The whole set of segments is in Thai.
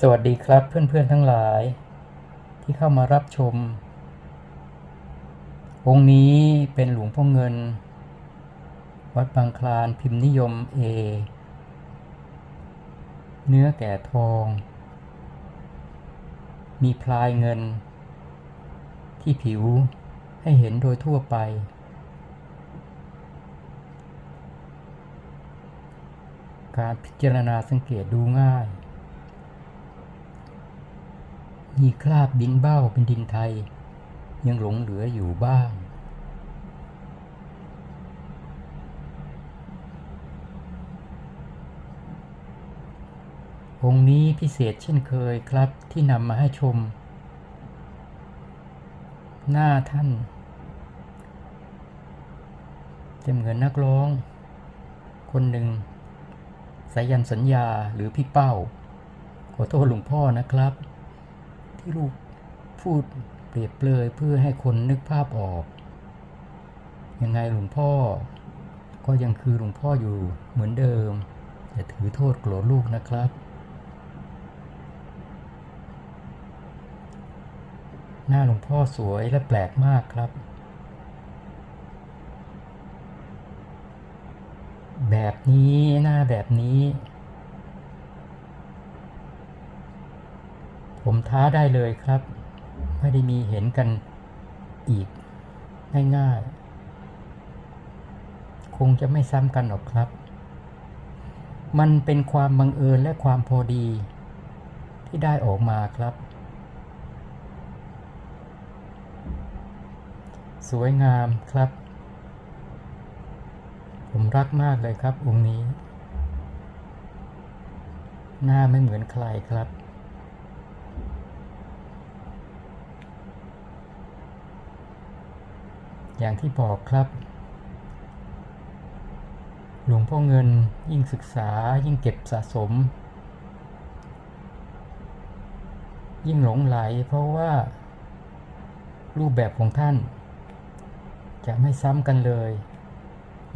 สวัสดีครับเพื่อนๆทั้งหลาย ที่เข้ามารับชม องค์นี้เป็นหลวงพ่อเงิน วัดบางคลานพิมพ์นิยมเอ เนื้อแก่ทอง มีพลายเงิน ที่ผิวให้เห็นโดยทั่วไป การพิจารณาสังเกตดูง่าย มีคราบดินเบ้าเป็นดินไทย ยังหลงเหลืออยู่บ้าง องค์นี้พิเศษเช่นเคยครับที่นำมาให้ชม หน้าท่านจะเหมือนนักร้อง คนหนึ่งสายันสัญญาหรือพี่เป้า ขอโทษหลวงพ่อนะครับ ที่ลูกพูดเปรียบเปรยเพื่อให้คนนึกภาพออก ยังไงหลวงพ่อ ก็ยังคือหลวงพ่ออยู่เหมือนเดิมอย่าถือโทษโกรธลูกนะครับ หน้าหลวงพ่อสวยและแปลกมากครับ แบบนี้หน้าแบบนี้ ผมท้าได้เลยครับ ไม่ได้มีเห็นกันอีก ง่ายๆ คงจะไม่ซ้ำกันหรอกครับ มันเป็นความบังเอิญและความพอดี ที่ได้ออกมาครับ สวยงามครับ ผมรักมากเลยครับองค์นี้ หน้าไม่เหมือนใครครับ อย่างที่บอกครับ หลวงพ่อเงินยิ่งศึกษายิ่งเก็บสะสม ยิ่งหลงไหลเพราะว่า รูปแบบของท่าน จะไม่ซ้ำกันเลย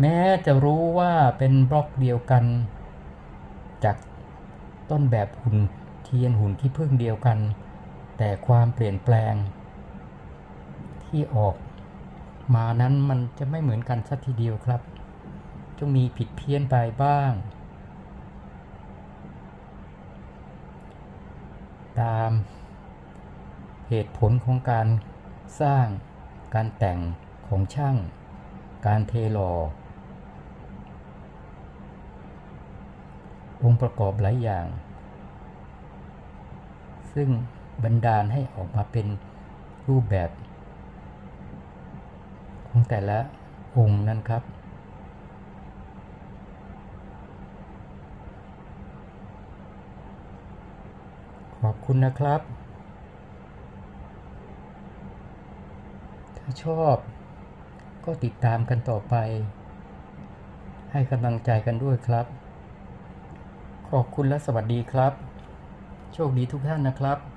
แม้จะรู้ว่าเป็นบล็อกเดียวกัน จากต้นแบบหุ่นเทียนหุ่นที่พึ่งเดียวกัน แต่ความเปลี่ยนแปลง ที่ออก มานั้นมันจะไม่เหมือนกันสักทีเดียวครับจะมีผิดเพี้ยนไปบ้าง ตามเหตุผลของการสร้างการแต่งของช่าง การเทหล่อองค์ประกอบหลายอย่าง ซึ่งบันดาลให้ออกมาเป็นรูปแบบ ของแต่ละองค์นั้นครับขอบคุณนะครับ ถ้าชอบก็ติดตามกันต่อไป ให้กำลังใจกันด้วยครับ ขอบคุณและสวัสดีครับ โชคดีทุกท่านนะครับ